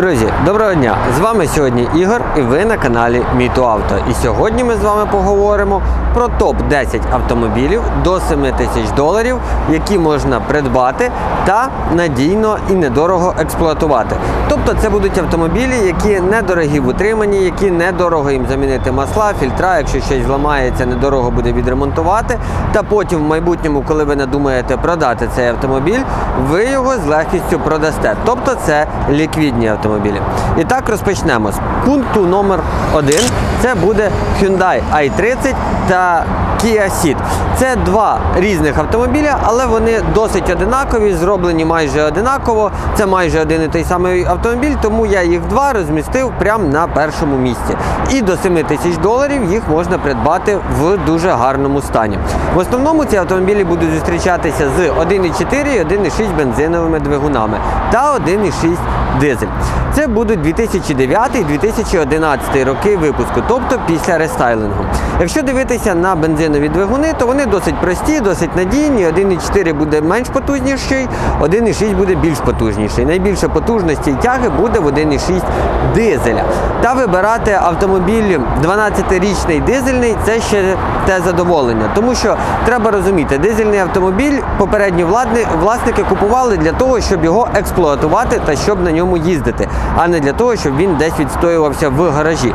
Друзі, доброго дня! З вами сьогодні Ігор і ви на каналі Міту Авто. І сьогодні ми з вами поговоримо про топ-10 автомобілів до 7 тисяч доларів, які можна придбати та надійно і недорого експлуатувати. Тобто це будуть автомобілі, які недорогі в утриманні, які недорого їм замінити масла, фільтра, якщо щось зламається, недорого буде відремонтувати. Та потім в майбутньому, коли ви надумаєте продати цей автомобіль, ви його з легкістю продасте. Тобто це ліквідні автомобілі. І так розпочнемо з пункту номер один. Це буде Hyundai i30 та Kia Ceed. Це два різних автомобіля, але вони досить одинакові, зроблені майже одинаково. Це майже один і той самий автомобіль, тому я їх два розмістив прямо на першому місці. І до 7 тисяч доларів їх можна придбати в дуже гарному стані. В основному ці автомобілі будуть зустрічатися з 1,4 і 1,6 бензиновими двигунами та 1,6 дизель. Це будуть 2009-2011 роки випуску, тобто після рестайлингу. Якщо дивитися на бензинові двигуни, то вони досить прості, досить надійні. 1,4 буде менш потужніший, 1,6 буде більш потужніший. Найбільше потужності і тяги буде в 1,6 дизеля. Та вибирати автомобіль 12-річний дизельний це ще те задоволення. Тому що треба розуміти, дизельний автомобіль попередні владни, власники купували для того, щоб його експлуатувати та щоб на ньому їздити, а не для того, щоб він десь відстоювався в гаражі.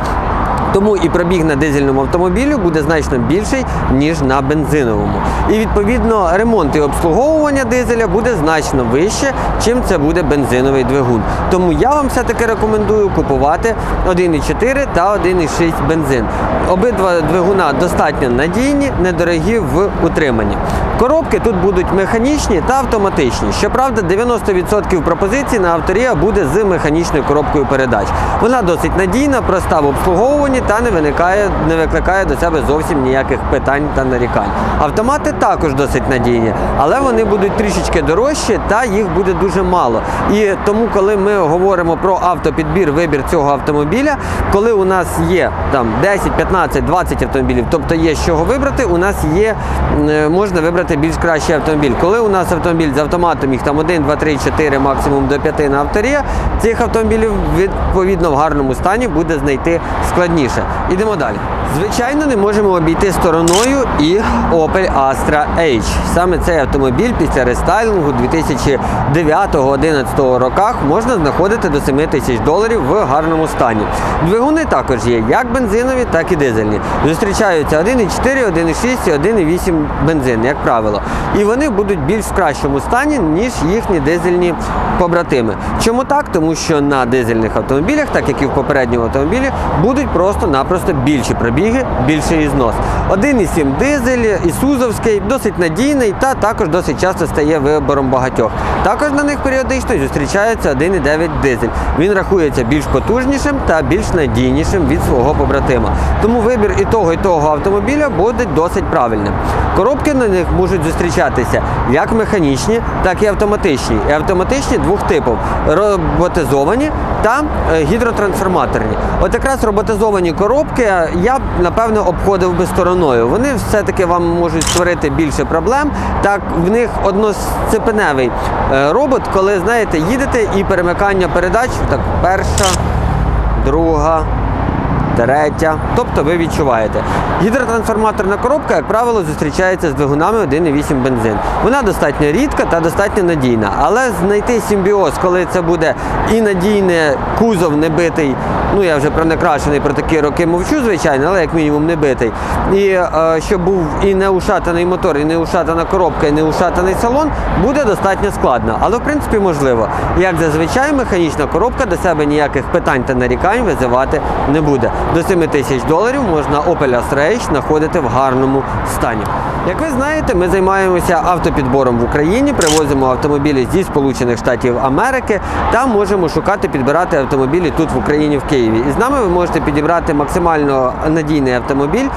Тому і пробіг на дизельному автомобілю буде значно більший, ніж на бензиновому. І відповідно ремонт і обслуговування дизеля буде значно вище, чим це буде бензиновий двигун. Тому я вам все-таки рекомендую купувати 1,4 та 1,6 бензин. Обидва двигуна достатньо надійні, недорогі в утриманні. Коробки тут будуть механічні та автоматичні. Щоправда, 90% пропозицій на авторія буде з механічною коробкою передач. Вона досить надійна, проста в обслуговуванні та не виникає, не викликає до себе зовсім ніяких питань та нарікань. Автомати також досить надійні, але вони будуть трішечки дорожчі та їх буде дуже мало. І тому, коли ми говоримо про автопідбір, вибір цього автомобіля, коли у нас є там 10, 15, 20 автомобілів, тобто є з чого вибрати, у нас є е, можна вибрати більш кращий автомобіль. Коли у нас автомобіль з автоматом, їх там 1, 2, 3, 4, максимум до 5 на авторія, цих автомобілів відповідно в гарному стані буде знайти складніше. Ідемо далі. Звичайно, не можемо обійти стороною і Opel Astra H. Саме цей автомобіль після рестайлінгу 2009-2011 роках можна знаходити до 7 тисяч доларів в гарному стані. Двигуни також є як бензинові, так і дизельні. Зустрічаються 1,4, 1,6 і 1,8 бензин, як правило. І вони будуть більш в кращому стані, ніж їхні дизельні побратими. Чому так? Тому що на дизельних автомобілях, так як і в попередньому автомобілі, будуть просто-напросто більші пробіги, більший ізнос. 1,7 дизель, ісузовський, досить надійний та також досить часто стає вибором багатьох. Також на них періодично зустрічається 1,9 дизель. Він рахується більш потужнішим та більш надійнішим від свого побратима. Тому вибір і того, і того автомобіля буде досить правильним. Коробки на них можуть зустрічатися як механічні, так і автоматичні. І автоматичні двох типів роботизовані та е, гідротрансформаторні. От якраз роботизовані коробки я б напевно обходив би стороною. Вони все-таки вам можуть створити більше проблем. Так, в них односцепеневий е, робот, коли знаєте, їдете і перемикання передач, так перша, друга. Третя, тобто ви відчуваєте. Гідротрансформаторна коробка, як правило, зустрічається з двигунами 1,8 бензин. Вона достатньо рідка та достатньо надійна. Але знайти симбіоз, коли це буде і надійне кузов не битий, ну я вже про некрашений, про такі роки мовчу, звичайно, але як мінімум не битий. І е, щоб був і не ушатаний мотор, і не ушатана коробка, і не ушатаний салон, буде достатньо складно. Але в принципі можливо. Як зазвичай, механічна коробка до себе ніяких питань та нарікань визивати не буде. До 7 тисяч доларів можна Opel Astra знаходити в гарному стані. Як ви знаєте, ми займаємося автопідбором в Україні, привозимо автомобілі зі Сполучених Штатів Америки та можемо шукати, підбирати автомобілі тут в Україні, в Києві. І з нами ви можете підібрати максимально надійний автомобіль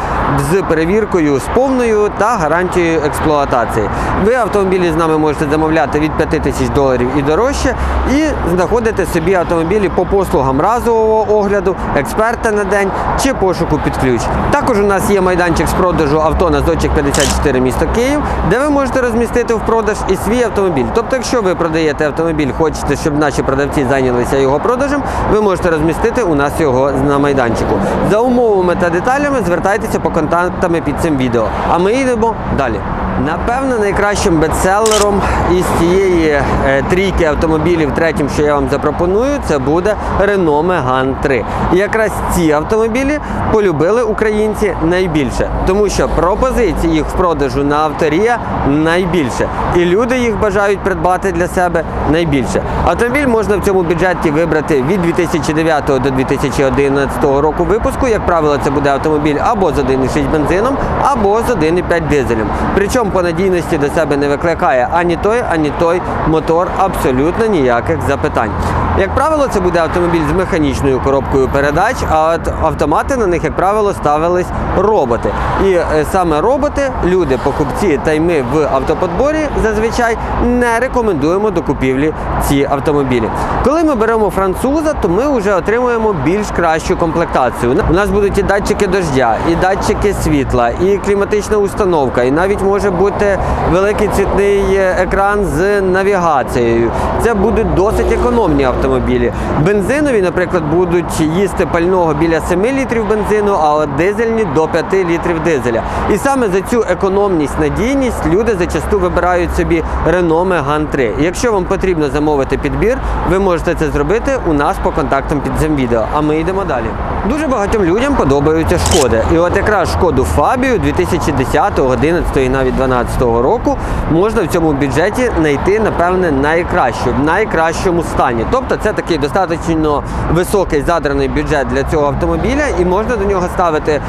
з перевіркою з повною та гарантією експлуатації. Ви автомобілі з нами можете замовляти від 5 тисяч доларів і дорожче, і знаходити собі автомобілі по послугам разового огляду, експерта на день. чи пошуку під ключ. Також у нас є майданчик з продажу авто на Зодчик 54 місто Київ, де ви можете розмістити в продаж і свій автомобіль. Тобто, якщо ви продаєте автомобіль, хочете, щоб наші продавці зайнялися його продажем, ви можете розмістити у нас його на майданчику. За умовами та деталями звертайтеся по контактами під цим відео. А ми йдемо далі. Напевно, найкращим бестселером із цієї е, трійки автомобілів, третім, що я вам запропоную, це буде Renault Megane 3. І якраз ці автомобілі полюбили українці найбільше, тому що пропозицій їх в продажу на авторія найбільше. І люди їх бажають придбати для себе найбільше. Автомобіль можна в цьому бюджеті вибрати від 2009 до 2011 року випуску. Як правило, це буде автомобіль або з 1,6 бензином, або з 1,5 дизелем. Причому по надійності до себе не викликає ані той, ані той мотор абсолютно ніяких запитань. Як правило, це буде автомобіль з механічною коробкою передач, а от автомати на них, як правило, ставились роботи. І е, саме роботи, люди, покупці та й ми в автоподборі зазвичай не рекомендуємо до купівлі ці автомобілі. Коли ми беремо француза, то ми вже отримуємо більш кращу комплектацію. У нас будуть і датчики дождя, і датчики світла, і кліматична установка, і навіть може бути великий цвітний екран з навігацією. Це будуть досить економні автомобілі. Бензинові, наприклад, будуть їсти пального біля 7 літрів бензину, а от дизельні до 5 літрів дизеля. І саме за цю економність, надійність люди зачасту вибирають собі Renault Megane 3. І якщо вам потрібно замовити підбір, ви можете це зробити у нас по контактам під цим відео. А ми йдемо далі. Дуже багатьом людям подобаються шкоди. І от якраз шкоду Фабію 2010, 11 і навіть 12 року можна в цьому бюджеті знайти, напевне, найкращу, в найкращому стані. Тобто це такий достатньо високий задраний бюджет для цього автомобіля, і можна до нього ставити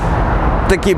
такі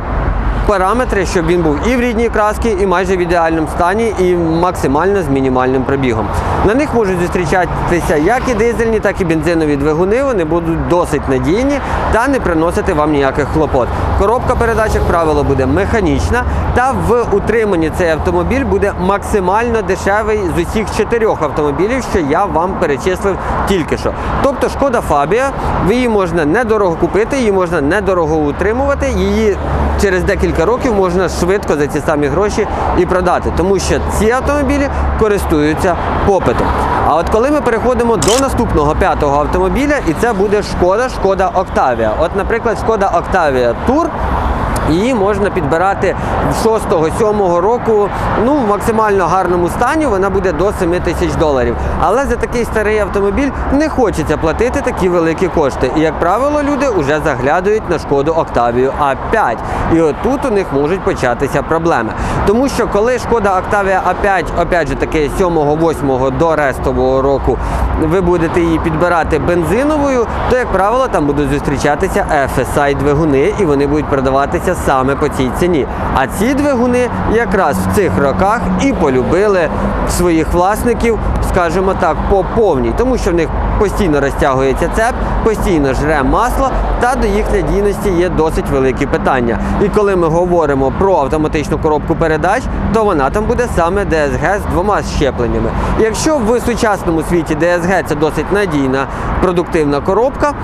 параметри, щоб він був і в рідній краски, і майже в ідеальному стані, і максимально з мінімальним пробігом. На них можуть зустрічатися як і дизельні, так і бензинові двигуни. Вони будуть досить надійні та не приносити вам ніяких хлопот. Коробка передач, як правило, буде механічна, та в утриманні цей автомобіль буде максимально дешевий з усіх чотирьох автомобілів, що я вам перечислив тільки що. Тобто шкода Фабія, її можна недорого купити, її можна недорого утримувати. Її через декілька років можна швидко за ці самі гроші і продати, тому що ці автомобілі користуються попитом. А от коли ми переходимо до наступного п'ятого автомобіля, і це буде шкода, шкода Октавія. От, наприклад, шкода Октавія Тур. Її можна підбирати в 6-7 року, ну в максимально гарному стані вона буде до 7 тисяч доларів. Але за такий старий автомобіль не хочеться платити такі великі кошти. І як правило, люди вже заглядають на шкоду Октавію А5. І от тут у них можуть початися проблеми. Тому що коли шкода Октавія А5, опять же таки 7-8 до рестового року, ви будете її підбирати бензиновою, то як правило там будуть зустрічатися FSI двигуни, і вони будуть продаватися саме по цій ціні. А ці двигуни якраз в цих роках і полюбили своїх власників, скажімо так, по повній, тому що в них постійно розтягується цеп, постійно жре масло, та до їх надійності є досить великі питання. І коли ми говоримо про автоматичну коробку передач, то вона там буде саме DSG з двома щепленнями. Якщо в сучасному світі DSG це досить надійна продуктивна коробка,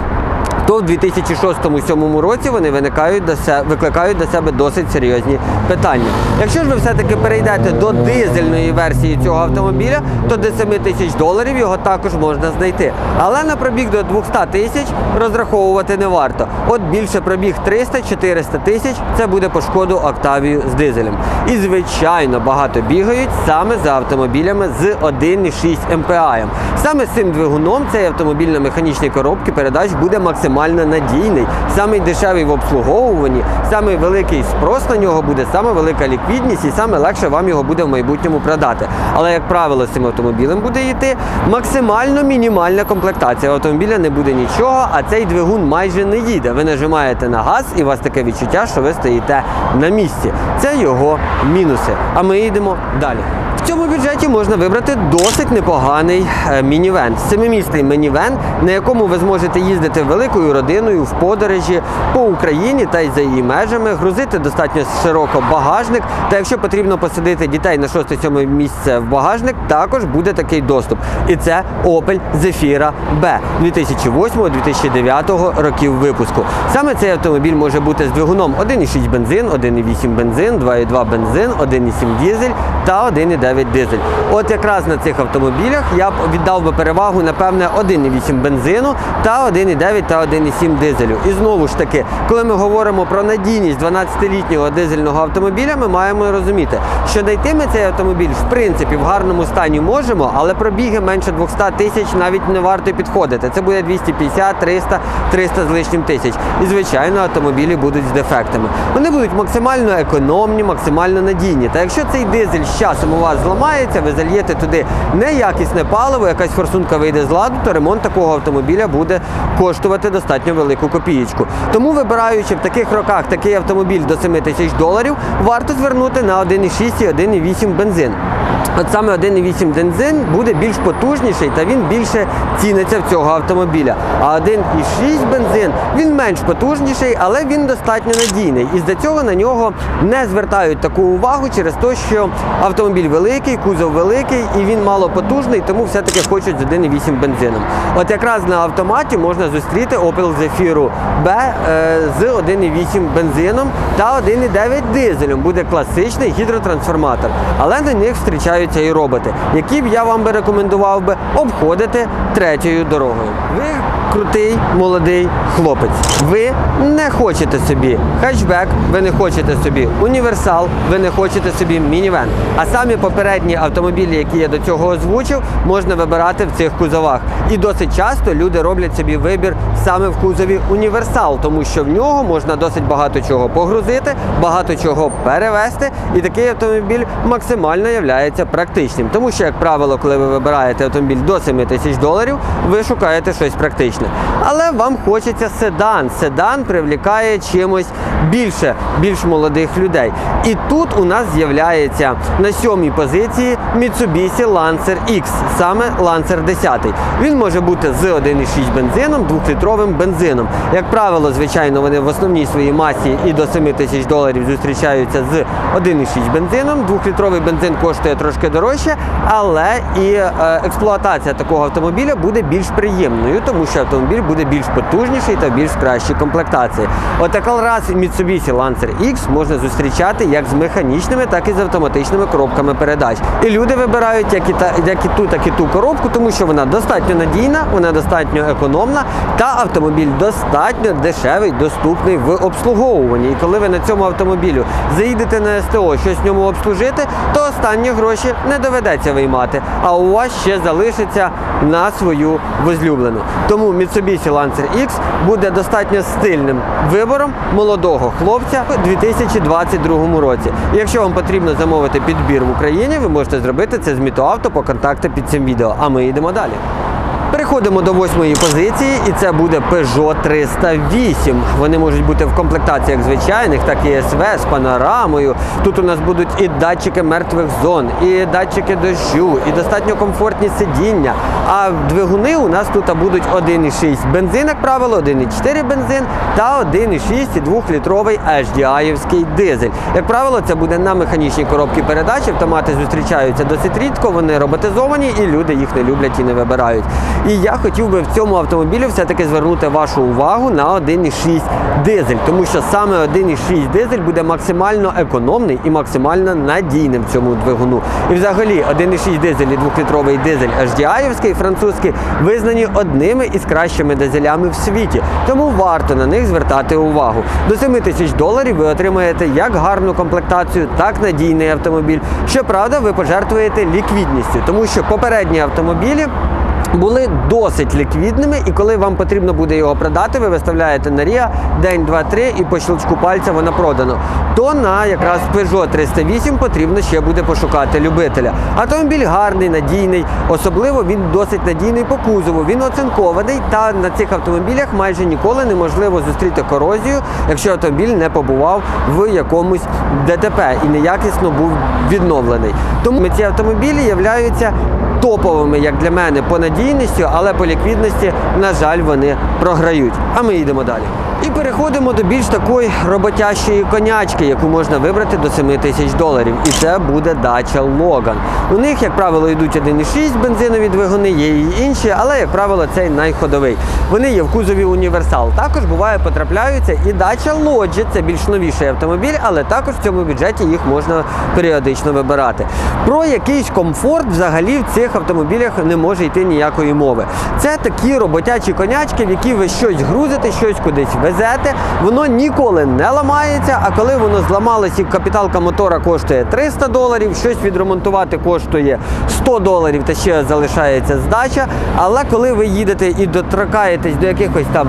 то в 2006-2007 році вони виникають до се- викликають до себе досить серйозні питання. Якщо ж ви все-таки перейдете до дизельної версії цього автомобіля, то до 7 тисяч доларів його також можна знайти. Але на пробіг до 200 тисяч розраховувати не варто. От більше пробіг 300-400 тисяч це буде по шкоду Октавію з дизелем. І звичайно багато бігають саме за автомобілями з 1,6 МПА. Саме з цим двигуном цей автомобіль на механічній коробці передач буде максимально надійний, самий дешевий в обслуговуванні, самий великий спрос на нього буде, саме велика ліквідність і саме легше вам його буде в майбутньому продати. Але як правило, з цим автомобілем буде йти максимально мінімальна комплектація. Автомобіля не буде нічого, а цей двигун майже не їде. Ви нажимаєте на газ, і у вас таке відчуття, що ви стоїте на місці. Це його мінуси. А ми йдемо далі. Цьому бюджеті можна вибрати досить непоганий е, мінівен. Семимісний мінівен, на якому ви зможете їздити великою родиною в подорожі по Україні та й за її межами, грузити достатньо широко багажник. Та якщо потрібно посадити дітей на 6-7 місце в багажник, також буде такий доступ. І це Opel Zafira B 2008-2009 років випуску. Саме цей автомобіль може бути з двигуном 1,6 бензин, 1,8 бензин, 2,2 бензин, 1,7 дізель та 1,9 дизель. От якраз на цих автомобілях я б віддав би перевагу, напевне, 1,8 бензину та 1,9 та 1,7 дизелю. І знову ж таки, коли ми говоримо про надійність 12-літнього дизельного автомобіля, ми маємо розуміти, що знайти ми цей автомобіль в принципі в гарному стані можемо, але пробіги менше 200 тисяч навіть не варто підходити. Це буде 250, 300, 300 з лишнім тисяч. І звичайно, автомобілі будуть з дефектами. Вони будуть максимально економні, максимально надійні. Та якщо цей дизель з часом у вас зламається, ви зальєте туди неякісне паливо, якась форсунка вийде з ладу, то ремонт такого автомобіля буде коштувати достатньо велику копієчку. Тому, вибираючи в таких роках такий автомобіль до 7 тисяч доларів, варто звернути на 1,6 і 1,8 бензин. От саме 1,8 бензин буде більш потужніший та він більше ціниться в цього автомобіля. А 1,6 бензин він менш потужніший, але він достатньо надійний. І з-за цього на нього не звертають таку увагу через те, що автомобіль великий, кузов великий і він малопотужний, тому все-таки хочуть з 1,8 бензином. От якраз на автоматі можна зустріти Opel Zafira B е, з 1,8 бензином та 1,9 дизелем. Буде класичний гідротрансформатор. Але на них зустрічаються і роботи, які б я вам би рекомендував би обходити третьою дорогою. Ви крутий молодий хлопець. Ви не хочете собі хетчбек, ви не хочете собі універсал, ви не хочете собі мінівен. А самі попередні автомобілі, які я до цього озвучив, можна вибирати в цих кузовах. І досить часто люди роблять собі вибір саме в кузові універсал, тому що в нього можна досить багато чого погрузити, багато чого перевезти, і такий автомобіль максимально являється практичним. Тому що, як правило, коли ви вибираєте автомобіль до 7 тисяч доларів, ви шукаєте щось практичне. Але вам хочеться седан. Седан привлікає чимось більше, більш молодих людей. І тут у нас з'являється на сьомій позиції Mitsubishi Lancer X, саме Lancer 10. Він може бути з 1,6 бензином, 2-літровим бензином. Як правило, звичайно, вони в основній своїй масі і до 7 тисяч доларів зустрічаються з 1,6 бензином. 2-літровий бензин коштує трошки дорожче, але і е, експлуатація такого автомобіля буде більш приємною, тому що автомобіль буде більш потужніший та більш кращій комплектації. От якраз Mitsubishi Lancer X можна зустрічати як з механічними, так і з автоматичними коробками передач. І люди вибирають як і, та, як і ту, так і ту коробку, тому що вона достатньо надійна, вона достатньо економна, та автомобіль достатньо дешевий, доступний в обслуговуванні. І коли ви на цьому автомобілю заїдете на СТО, щось в ньому обслужити, то останні гроші не доведеться виймати, а у вас ще залишиться на свою возлюблену. Тому Mitsubishi Lancer X буде достатньо стильним вибором молодого хлопця у 2022 році. І якщо вам потрібно замовити підбір в Україні, ви можете зробити це з Мітоавто по контакту під цим відео. А ми йдемо далі. Переходимо до восьмої позиції, і це буде Peugeot 308. Вони можуть бути в комплектаціях звичайних, так і СВ з панорамою. Тут у нас будуть і датчики мертвих зон, і датчики дощу, і достатньо комфортні сидіння. А двигуни у нас тут будуть 1,6 бензин, як правило, 1,4 бензин та 1,6 і 2-літровий HDI-івський дизель. Як правило, це буде на механічній коробці передач. Автомати зустрічаються досить рідко, вони роботизовані і люди їх не люблять і не вибирають. І я хотів би в цьому автомобілі все-таки звернути вашу увагу на 1,6 дизель, тому що саме 1,6 дизель буде максимально економний і максимально надійним в цьому двигуну. І взагалі 1,6 дизель і 2-літровий дизель HDI-івський, французький, визнані одними із кращими дизелями в світі. Тому варто на них звертати увагу. До 7 тисяч доларів ви отримаєте як гарну комплектацію, так надійний автомобіль. Щоправда, ви пожертвуєте ліквідністю, тому що попередні автомобілі були досить ліквідними, і коли вам потрібно буде його продати, ви виставляєте на Ріа день, два, три, і по щелчку пальця воно продано. То на якраз Peugeot 308 потрібно ще буде пошукати любителя. Автомобіль гарний, надійний, особливо він досить надійний по кузову. Він оцинкований, та на цих автомобілях майже ніколи неможливо зустріти корозію, якщо автомобіль не побував в якомусь ДТП і неякісно був відновлений. Тому ці автомобілі являються топовими, як для мене, по надійності, але по ліквідності, на жаль, вони програють. А ми йдемо далі. Переходимо до більш такої роботящої конячки, яку можна вибрати до 7 тисяч доларів. І це буде дача Логан. У них, як правило, йдуть 1,6 бензинові двигуни, є і інші, але, як правило, цей найходовий. Вони є в кузові універсал. Також буває потрапляються і дача Лоджі, це більш новіший автомобіль, але також в цьому бюджеті їх можна періодично вибирати. Про якийсь комфорт взагалі в цих автомобілях не може йти ніякої мови. Це такі роботячі конячки, в які ви щось грузите, щось кудись везете. Воно ніколи не ламається. А коли воно зламалось і капіталка мотора коштує 300 доларів, щось відремонтувати коштує 100 доларів та ще залишається здача. Але коли ви їдете і дотракаєтесь до якихось там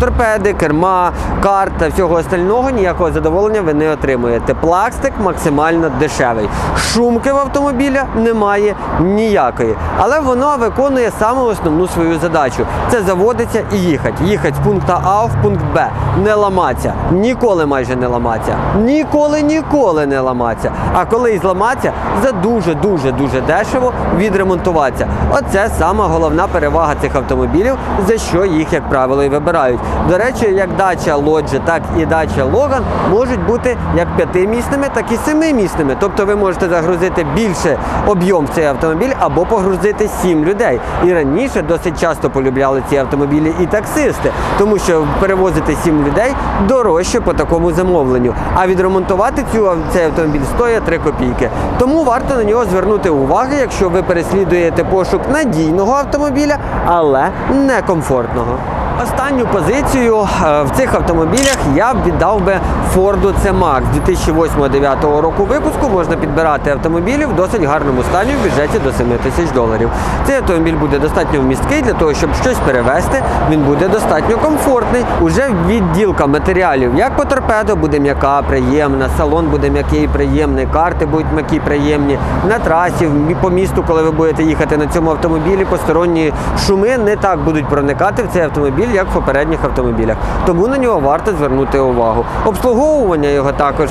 торпеди, керма, карт та всього остального, ніякого задоволення ви не отримуєте. Пластик максимально дешевий. Шумки в автомобіля немає ніякої. Але воно виконує саме основну свою задачу: це заводиться і їхати. Їхати з пункту А в пункт Б. Не ламатися. Ніколи майже не ламатися. Ніколи, ніколи не ламатися. А коли і зламатися, за дуже дуже дуже дешево відремонтуватися. Оце сама головна перевага цих автомобілів, за що їх, як правило, і вибирають. До речі, як дача Лоджі, так і дача Логан можуть бути як п'ятимісними, так і семимісними. Тобто ви можете загрузити більше об'єм в цей автомобіль або погрузити сім людей. І раніше досить часто полюбляли ці автомобілі і таксисти, тому що перевозити сім людей дорожче по такому замовленню. А відремонтувати цю цей автомобіль стоїть 3 копійки. Тому варто на нього звернути увагу, якщо ви переслідуєте пошук надійного автомобіля, але некомфортного. Останню позицію е, в цих автомобілях я б віддав би Ford C-Max 2008-2009 року випуску. Можна підбирати автомобілі в досить гарному стані в бюджеті до 7 тисяч доларів. Цей автомобіль буде достатньо вмісткий для того, щоб щось перевезти. Він буде достатньо комфортний. Уже відділка матеріалів, як по торпедо, буде м'яка, приємна, салон буде м'який, приємний, карти будуть м'які, приємні. На трасі, по місту, коли ви будете їхати на цьому автомобілі, посторонні шуми не так будуть проникати в цей автомобіль, як в попередніх автомобілях. Тому на нього варто звернути увагу. Обслуговування його також.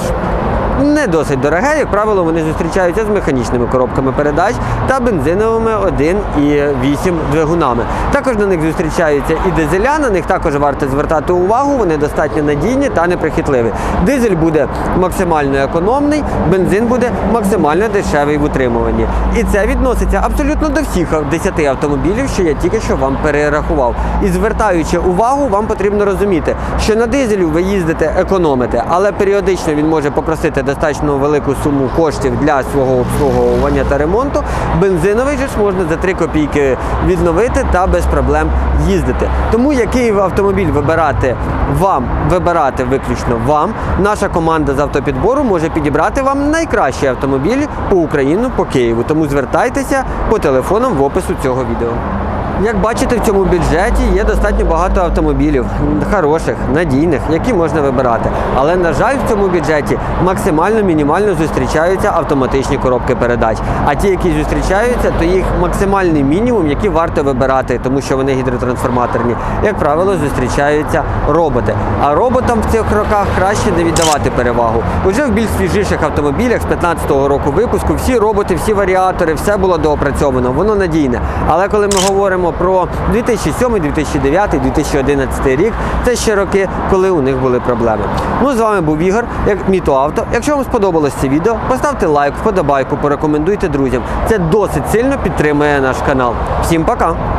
Не досить дороге, як правило, вони зустрічаються з механічними коробками передач та бензиновими 1,8 двигунами. Також на них зустрічаються і дизеля, на них також варто звертати увагу, вони достатньо надійні та неприхитливі. Дизель буде максимально економний, бензин буде максимально дешевий в утримуванні. І це відноситься абсолютно до всіх 10 автомобілів, що я тільки що вам перерахував. І звертаючи увагу, вам потрібно розуміти, що на дизелю ви їздите економите, але періодично він може попросити достатньо велику суму коштів для свого обслуговування та ремонту. Бензиновий же можна за 3 копійки відновити та без проблем їздити. Тому який автомобіль вибирати вам, вибирати виключно вам. Наша команда з автопідбору може підібрати вам найкращі автомобілі по Україну, по Києву. Тому звертайтеся по телефонам в опису цього відео. Як бачите, в цьому бюджеті є достатньо багато автомобілів, хороших, надійних, які можна вибирати. Але, на жаль, в цьому бюджеті максимально мінімально зустрічаються автоматичні коробки передач. А ті, які зустрічаються, то їх максимальний мінімум, які варто вибирати, тому що вони гідротрансформаторні. Як правило, зустрічаються роботи. А роботам в цих роках краще не віддавати перевагу. Уже в більш свіжіших автомобілях з 15-го року випуску всі роботи, всі варіатори, все було доопрацьовано, воно надійне. Але коли ми говоримо про 2007, 2009, 2011 рік, це ще роки, коли у них були проблеми. Ну, з вами був Ігор, як Мітоавто. Якщо вам сподобалось це відео, поставте лайк, вподобайку, порекомендуйте друзям. Це досить сильно підтримує наш канал. Всім пока!